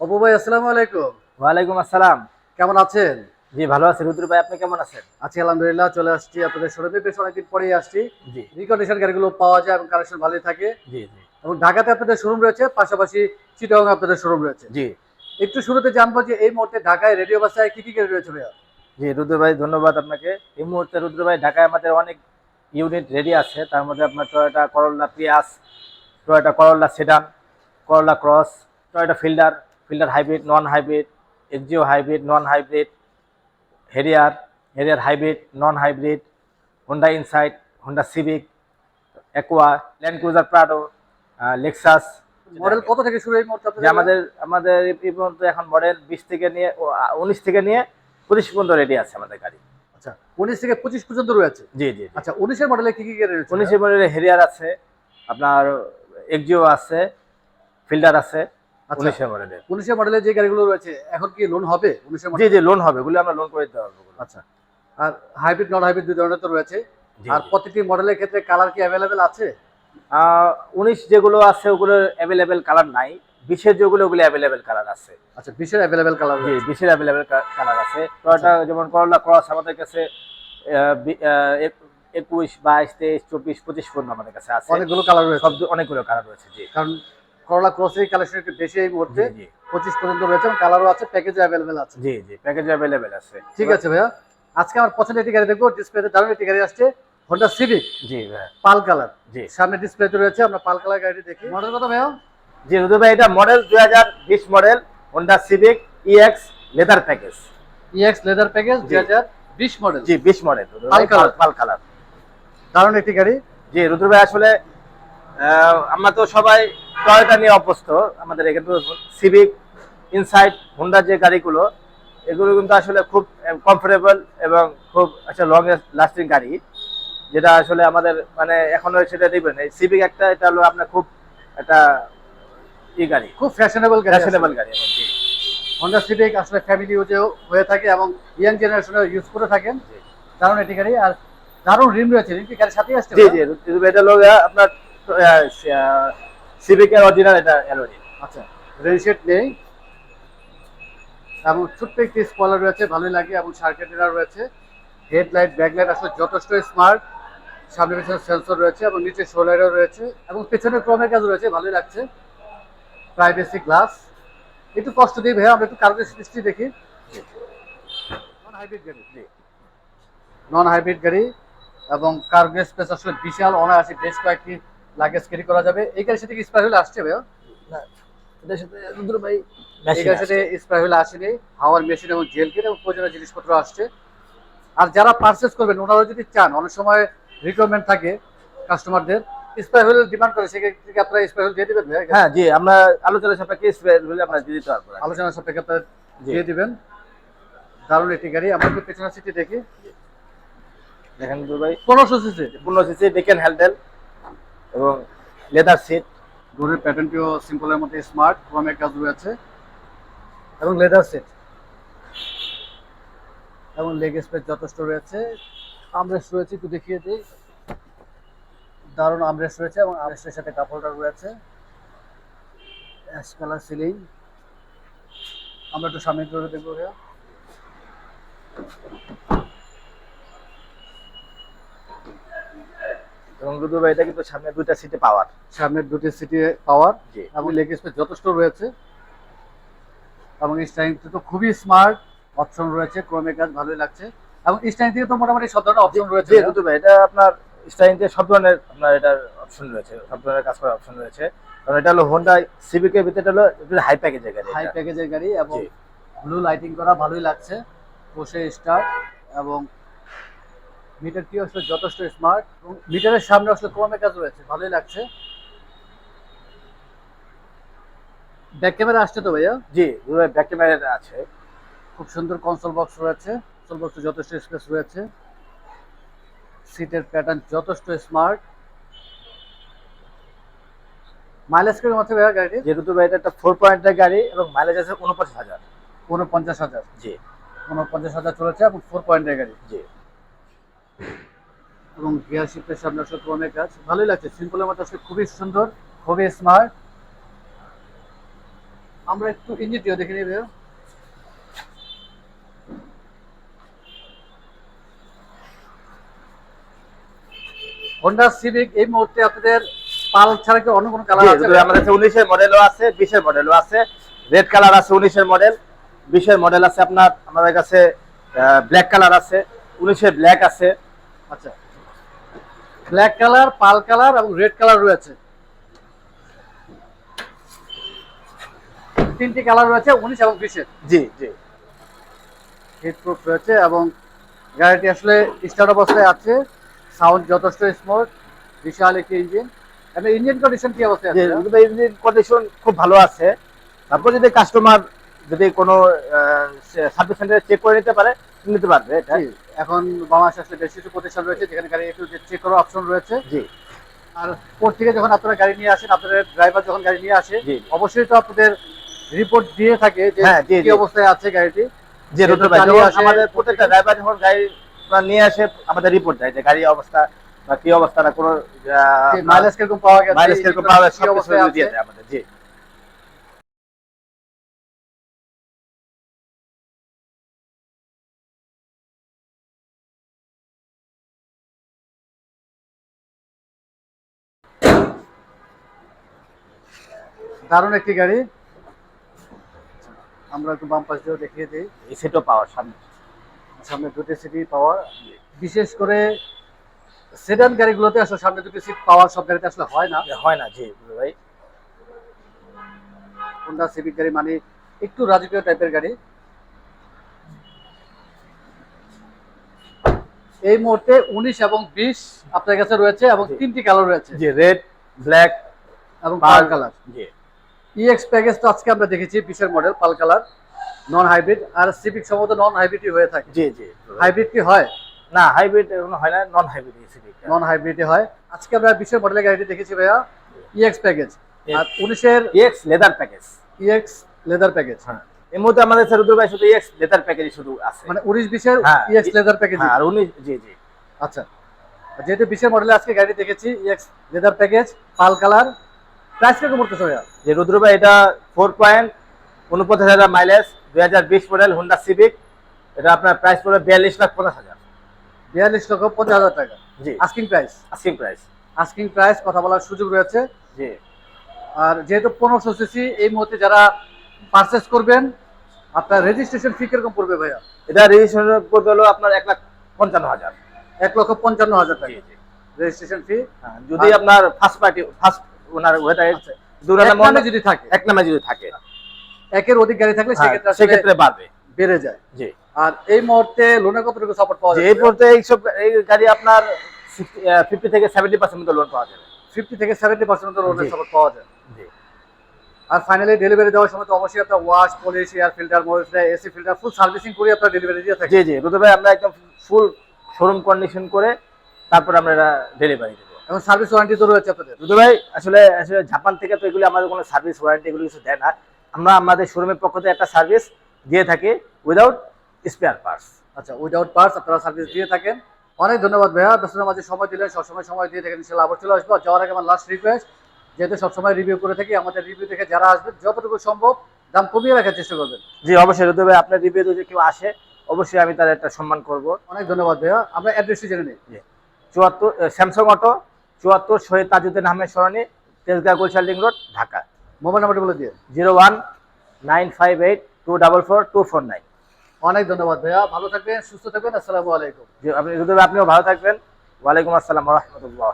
অপু ভাই আসসালামু আলাইকুম। ওয়ালাইকুম আসসালাম। কেমন আছেন? জি ভালো আছি। রুদ্র ভাই আপনি কেমন আছেন? আছি আলহামদুলিল্লাহ চলে আসছি আপনাদের শোরুমে। বেশ অনেকদিন পরেই আসছি। জি। রিকন্ডিশন গাড়িগুলো পাওয়া যায় এবং কালেকশন ভালোই থাকে। জি জি। এবং ঢাকাতে আপনাদের শোরুম রয়েছে পাশাপাশি চিটাগাং আপনাদের শোরুম রয়েছে। জি। একটু শুরুতে জানব যে এই মুহূর্তে ঢাকায় রেডিও বাসায় কি কি গাড়ি রয়েছে ভাইয়া? জি রুদ্র ভাই ধন্যবাদ আপনাকে। এই মুহূর্তে রুদ্র ভাই ঢাকায় আমাদের অনেক ইউনিট রেডি আছে। তার মধ্যে আপনার Toyota Corolla Prius Toyota Corolla sedan Corolla Cross Toyota Fielder Fielder hybrid non hybrid Axio hybrid non hybrid Harrier Harrier hybrid non hybrid Honda Insight Honda Civic Aqua Land Cruiser Prado Lexus. Model কত থেকে শুরু এই মুহূর্তে আমাদের আমাদের এই পর্যন্ত এখন মডেল বিশ থেকে নিয়ে উনিশ থেকে নিয়ে পঁচিশ পর্যন্ত রেডি আছে আমাদের গাড়ি। আচ্ছা উনিশ থেকে পঁচিশ পর্যন্ত রয়েছে? জি জি আচ্ছা উনিশের মডেলে কি কি রয়েছে? উনিশের মডেলে হেরিয়ার আছে আপনার এক্সিও আছে ফিল্ডার আছে। উনিশের মডেলের উনিশের মডেলে যে গাড়িগুলো রয়েছে এখন কি লোন হবে উনিশের জি জি লোন হবে ওগুলো আমরা লোন করে দিতে পারব আচ্ছা। আর হাইব্রিড নন হাইব্রিড দুই ধরনের তো রয়েছে। আর জি। মডেলের ক্ষেত্রে কালার কি অ্যাভেলেবেল আছে? উনিশ যেগুলো আছে ওগুলো অ্যাভেলেবেল কালার নাই। বিশের যেগুলো ওগুলো অ্যাভেলেবেল কালার আছে। আচ্ছা বিশের অ্যাভেলেবেল কালার জি বিশের অ্যাভেলেবেল কালার আছে। টয়োটা যেমন করলা ক্রস আমাদের কাছে একুশ বাইশ তেইশ চব্বিশ পঁচিশ পর্যন্ত আমাদের কাছে আছে। অনেকগুলো কালার রয়েছে। সব অনেকগুলো কালার রয়েছে জি। কারণ করলা ক্রসের কালেকশন একটু বেশি এই মুহূর্তে। পঁচিশ পর্যন্ত রয়েছে কালারও আছে প্যাকেজও অ্যাভেলেবেল আছে। জি জি প্যাকেজ অ্যাভেলেবেল আছে। ঠিক আছে ভাইয়া। আজকে আমার পছন্দের একটি গাড়ি দেখব ডিসপ্লেতে দারুণ একটি গাড়ি আসছে হোন্ডা সিভিক জি ভাইয়া। Pearl colour. জি। সামনে ডিসপ্লেতে রয়েছে আমরা পাল কালার গাড়ি দেখি। মডেল কত ভাইয়া? জি রুদু ভাই এটা মডেল দুই হাজার বিশ model Honda Civic EX leather package EX leather package দুই হাজার বিশ মডেল জি বিশ model pearl colour. Pearl colour. দারুণ একটি গাড়ি। জি রুদ্র ভাই আসলে আমরা তো সবাই টয়োটা নিয়ে অভ্যস্ত। আমাদের এখানে সিভিক ইনসাইড হোন্ডা যে গাড়িগুলো এগুলো কিন্তু আসলে খুব কমফোর্টেবল এবং খুব একটা লং লাস্টিং গাড়ি যেটা আসলে আমাদের মানে এখনও সেটা দেখবেন এই সিভিক একটা এটা হলো আপনার খুব একটা ই গাড়ি। খুব ফ্যাশনেবল ফ্যাশনেবল গাড়ি হোন্ডা সিভিক আসলে ফ্যামিলি ইউজেও হয়ে থাকে এবং ইয়াং জেনারেশনে ইউজ করে থাকেন। দারুণ একটি গাড়ি। আর দারুণ রিম রয়েছে রিম কি গাড়ির সাথেই আসছে জি জি এটা হলো আপনার সিভিকের অরিজিনাল এটা অ্যালোরি আচ্ছা রেজিস্ট্রেট নেই। এবং ছোট্ট একটি স্পলার রয়েছে, ভালোই লাগে। এবং সার্কেটেরা রয়েছে। হেডলাইট, ব্যাকলাইট, আসলে যথেষ্ট স্মার্ট সামনে পেছনে সেন্সর রয়েছে এবং নিচে সোলারও রয়েছে। এবং পেছনে ক্রমের কাজ রয়েছে, ভালোই লাগছে। প্রাইভেসি গ্লাস একটু কষ্ট দিই ভাইয়া, আমরা একটু কার্গো সৃষ্টি দেখি। গাড়ি। নন হাইব্রিড গাড়ি এবং কার্গো স্পেস আসলে বিশাল, অনায়াসে বেশ কয়েকটি লাগেজ ক্যারি করা যাবে। এই গাড়ির সাথে কি স্পাই হলে আসছে ভাইয়া? এটার সাথে রুদ্র ভাই এই গাড়ির সাথে স্প্রে হলে আসেনি। হাওয়ার মেশিন এবং জেল কিট এবং প্রয়োজনীয় জিনিসপত্র আসছে। আর যারা পারচেস করবেন ওনারা যদি চান অনেক সময় রিকোয়ারমেন্ট থাকে কাস্টমারদের স্প্রে হুইল ডিমান্ড করে সেক্ষেত্রে আপনারা স্প্রে হুইল দিয়ে দিবেন? হ্যাঁ জি আমরা আলোচনা সাপেক্ষে স্পেয়ার হলে আমরা দিয়ে দিতে পারব। আলোচনা সাপেক্ষে আপনারা দিয়ে দিবেন। দারুণ একটি গাড়ি। আমরা একটু পেছনের সিটি দেখি। দেখেন ভাই। পনেরোশো সিসি পূর্ণ সিসি ডেকেন হ্যান্ডেল এবং লেদার সিট ডোরের প্যাটার্নটিও সিম্পলের মধ্যে স্মার্ট ক্রমের কাজ রয়েছে। এবং লেদার সেট এবং লেগ স্পেস যথেষ্ট রয়েছে। আমরেস্ট রয়েছে একটু দেখিয়ে দিই। দারুণ আমরেস্ট রয়েছে এবং আমরেস্টের সাথে কাপড়টা রয়েছে। অ্যাশ কালার সিলিং আমরা একটু সামনে দেখব ভাইয়া। এবং রুদ্র ভাই এটা কিন্তু সামনে দুইটা সিটে পাওয়ার সামনের দুটি সিটি পাওয়ার এবং লেগ স্পেস যথেষ্ট রয়েছে। এবং স্টাইলিংটা তো খুবই স্মার্ট অপশন রয়েছে ক্রমে কাজ ভালোই লাগছে। এবং স্টাইলিং থেকে তো মোটামুটি সব ধরনের অপশন রয়েছে জি ভাই এটা আপনার স্টাইলিংতে সব ধরনের আপনার এটার অপশন রয়েছে সব ধরনের কাজ করার অপশন রয়েছে। কারণ এটা হলো হোন্ডা সিভিকের ভিতরে এটা হলো হাই প্যাকেজের গাড়ি হাই প্যাকেজের গাড়ি এবং ব্লু লাইটিং করা ভালোই লাগছে বসে স্টার্ট এবং মিটারটি আসলে যথেষ্ট স্মার্ট এবং মিটারের সামনে আসলে ক্রমে কাজ রয়েছে ভালোই লাগছে। ব্যাক ক্যামেরা আসছে তো ভাইয়া? জি ব্যাক ক্যামেরা আছে। খুব সুন্দর কনসোল বক্স রয়েছে। কনসোল বক্সে যথেষ্ট স্পেস রয়েছে। সিটের প্যাটার্ন যথেষ্ট স্মার্ট মাইলেজ কীরকম আছে ভাইয়া গাড়িটি যেহেতু ভাই এটা একটা ফোর পয়েন্টের গাড়ি এবং মাইলেজ আছে উনপঞ্চাশ হাজার। উনপঞ্চাশ হাজার। জি। উনপঞ্চাশ হাজার চলেছে এবং ফোর পয়েন্টের গাড়ি। জি। এবং গিয়ার শিফটের সামনে আসলে ক্রমের কাজ ভালোই লাগছে। সিম্পলের মধ্যে আসলে খুবই সুন্দর খুবই স্মার্ট আমরা একটু ইঞ্জিনটিও দেখে ভাইয়া। হোন্ডা সিভিক এই মুহূর্তে আপনাদের পাল ছাড়া কি অন্য কোনো কালার আছে আমাদের কাছে উনিশের মডেলও আছে বিশের মডেলও আছে। রেড কালার আছে উনিশের মডেল বিশের মডেল আছে আপনার আমাদের কাছে ব্ল্যাক কালার আছে। উনিশের ব্ল্যাক আছে। আচ্ছা। ব্ল্যাক কালার পাল কালার এবং রেড কালার রয়েছে। তিনটি কালার রয়েছে উনিশ এবং বিশের। জি জি। হিটপ্রুফ রয়েছে এবং গাড়িটি আসলে স্টার্ট অবস্থায় আছে। সাউন্ড যথেষ্ট স্মুথ বিশাল একটি ইঞ্জিন এবং ইঞ্জিন কন্ডিশন কি অবস্থায় যে আছে ইঞ্জিন কন্ডিশন খুব ভালো আছে। তারপর যদি কাস্টমার যদি কোনো সার্ভিস সেন্টারে চেক করে নিতে পারে নিতে পারবে এটা? এখন বাংলাদেশে আসলে বেশ কিছু প্রতিষ্ঠান রয়েছে যেখানে গাড়ি একটু চেক করার অপশন রয়েছে। জি। আর কোর্ট থেকে যখন আপনারা গাড়ি নিয়ে আসেন আপনাদের ড্রাইভার যখন গাড়ি নিয়ে আসে অবশ্যই তো আপনাদের রিপোর্ট দিয়ে থাকে যে হ্যাঁ, কি অবস্থায় আছে গাড়িটি। যে আমাদের প্রত্যেকটা ড্রাইভার যখন গাড়ি নিয়ে আসে আমাদের রিপোর্ট দেয় যে গাড়ির অবস্থা বা কি অবস্থা না কোনো মাইলেজ কীরকম পাওয়া গেছে মাইলেজ কীরকম পাওয়া যায় সব কিছু দিয়ে দেয় আমাদের জি। দারুণ একটি গাড়ি। আমরা একটু বাম পাশ দিয়েও দেখিয়ে দিই। এই সেটও পাওয়ার সামনে। সামনে দুটি সিটই পাওয়ার বিশেষ করে সেডান গাড়িগুলোতে আসলে সামনে দুটি সিট পাওয়ার সব গাড়িতে আসলে হয় না। হয় না জি ভাই হোন্ডা সিভিক গাড়ি মানে একটু রাজকীয় টাইপের গাড়ি। এই মুহূর্তে উনিশ এবং বিশ আপনার কাছে রয়েছে এবং তিনটি কালার রয়েছে। জি রেড ব্ল্যাক এবং পাল কালার জি। ইএক্স প্যাকেজ তো আজকে আমরা দেখেছি বিশের model pearl colour non hybrid আর সিভিক সম্ভবত নন হাইব্রিডই হয়ে থাকে। জি জি। হাইব্রিড কি হয়? না হাইব্রিড হয় না নন হাইব্রিড এসিডি নন হাইব্রিডই হয়। আজকে আমরা বিশের মডেলের গাড়িটি দেখেছি ভাইয়া ইএক্স প্যাকেজ আর উনিশের X leather package EX leather package হ্যাঁ। এই মুহূর্তে আমাদের স্যার রুদ্র ভাই শুধু এক্স লেদার প্যাকেজ শুধু আছে। মানে উনিশ বিশের ইএক্স লেদার প্যাকেজ আর উনি জি জি। আচ্ছা। যেহেতু বিশের মডেলে আজকে গাড়ি দেখেছি EX leather package pearl colour price কীরকম পড়তেছে ভাইয়া? যে রুদ্র ভাই এটা ফোর পয়েন্ট উনপঞ্চাশ হাজার মাইলেজ দুই হাজার বিশ মডেল হোন্ডা সিভিক এটা আপনার প্রাইস পড়বে বিয়াল্লিশ লাখ পঞ্চাশ হাজার। বিয়াল্লিশ লক্ষ পঞ্চাশ হাজার টাকা। জি। Asking price asking price asking price কথা বলার সুযোগ রয়েছে। জি। আর যেহেতু পনেরোশো সিসি এই মুহূর্তে যারা পারচেস করবেন আপনার রেজিস্ট্রেশন ফি কীরকম পড়বে ভাইয়া? এটা রেজিস্ট্রেশন করতে হলো আপনার এক লাখ পঞ্চান্ন হাজার। এক লক্ষ পঞ্চান্ন হাজার টাকা। রেজিস্ট্রেশন ফি হ্যাঁ, যদি আপনার ফার্স্ট পার্টি ফার্স্ট ওনার আচ্ছা। যদি থাকে? এক নামে যদি থাকে। একের অধিক গাড়ি থাকলে হ্যাঁ, সেক্ষেত্রে সেক্ষেত্রে বাড়বে বেড়ে যায়। জি। আর এই মুহূর্তে কতটুকু সাপোর্ট পাওয়া যায় এই মুহূর্তে এইসব এই গাড়ি আপনার ফিফটি থেকে সেভেন্টি পার্সেন্ট মতো লোন পাওয়া যাবে। ফিফটি থেকে সেভেন্টি পার্সেন্ট লোনের সাপোর্ট পাওয়া যায় জি। আর ফাইনালি ডেলিভারি দেওয়ার সময় তো অবশ্যই আপনার ওয়াশ পলিশ এয়ার ফিল্টার মরিফাই এসি ফিল্টার ফুল সার্ভিসিং করে আপনার ডেলিভারি দিয়ে থাকি জি জি ভাই আমরা একদম ফুল শোরুম কন্ডিশন করে তারপর আমরা ডেলিভারি এবং সার্ভিস ওয়ারেন্টি তো রয়েছে আপনাদের। রুদ্র ভাই আসলে আসলে জাপান থেকে তো এগুলি আমাদের কোনো সার্ভিস ওয়ারেন্টি এগুলো কিছু দেয় না। আমরা আমাদের শোরুমের পক্ষ থেকে একটা সার্ভিস দিয়ে থাকি উইদাউট স্পেয়ার পার্টস আচ্ছা উইদাউট পার্টস আপনারা সার্ভিস দিয়ে থাকেন। অনেক ধন্যবাদ ভাইয়া। ব্যস্ততার মাঝে সময় দিলেন সবসময় সময় দিয়ে থাকেন ইনশাল্লাহ আবার চলে আসব। যাওয়ার আগে আমার লাস্ট রিকোয়েস্ট যেহেতু সবসময় রিভিউ করে থাকি আমাদের রিভিউ দেখে যারা আসবেন যতটুকু সম্ভব দাম কমিয়ে রাখার চেষ্টা করবেন। জি অবশ্যই রুদ্র ভাই আপনার রিভিউ যদি কেউ আসে অবশ্যই আমি তার একটা সম্মান করব। অনেক ধন্যবাদ ভাইয়া। আমরা অ্যাড্রেসটি জেনে নিই। চুয়াত্তর স্যামসাং অটো চুয়াত্তর Shahid Tajuddin Ahmed Sarani Tejgaon Gulshan link road Dhaka. Mobile নাম্বারটি বলে দিয়ে zero one nine five eight two double four two four nine. অনেক ধন্যবাদ ভাইয়া। ভালো থাকবেন সুস্থ থাকবেন। আসসালামু আলাইকুম। আপনি আপনিও ভালো থাকবেন। ওয়ালাইকুম আসসালাম রহমতুল্লাহ।